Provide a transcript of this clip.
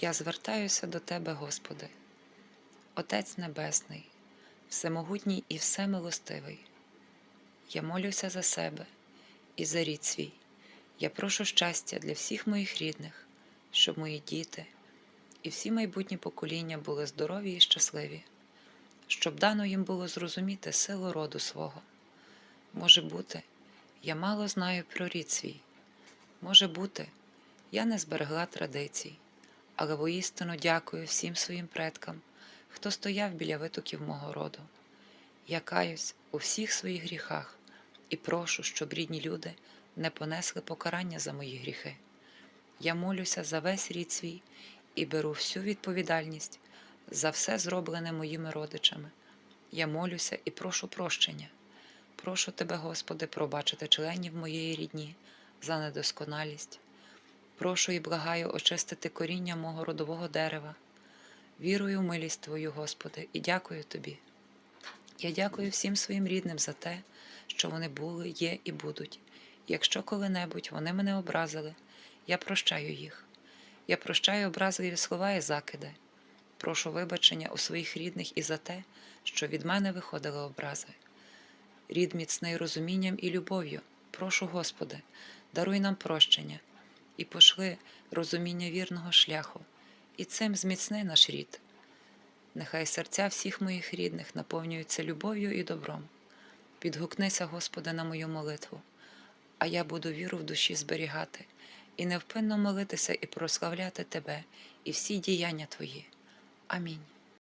Я звертаюся до Тебе, Господи, Отець Небесний, Всемогутній і Всемилостивий. Я молюся за себе і за рід свій. Я прошу щастя для всіх моїх рідних, щоб мої діти і всі майбутні покоління були здорові і щасливі, щоб дано їм було зрозуміти силу роду свого. Може бути, я мало знаю про рід свій. Може бути, я не зберегла традицій, але воістину дякую всім своїм предкам, хто стояв біля витоків мого роду. Я каюсь у всіх своїх гріхах і прошу, щоб рідні люди не понесли покарання за мої гріхи. Я молюся за весь рід свій і беру всю відповідальність за все зроблене моїми родичами. Я молюся і прошу прощення. Прошу тебе, Господи, пробачити членів моєї рідні за недосконалість. Прошу і благаю очистити коріння мого родового дерева. Вірую в милість Твою, Господи, і дякую Тобі. Я дякую всім своїм рідним за те, що вони були, є і будуть. Якщо коли-небудь вони мене образили, я прощаю їх. Я прощаю образливі слова і закиди. Прошу вибачення у своїх рідних і за те, що від мене виходили образи. Рід міцний розумінням і любов'ю, прошу, Господи, даруй нам прощення і пошли розуміння вірного шляху, і цим зміцни наш рід. Нехай серця всіх моїх рідних наповнюються любов'ю і добром. Підгукнися, Господи, на мою молитву, а я буду віру в душі зберігати і невпинно молитися і прославляти Тебе і всі діяння Твої. Амінь.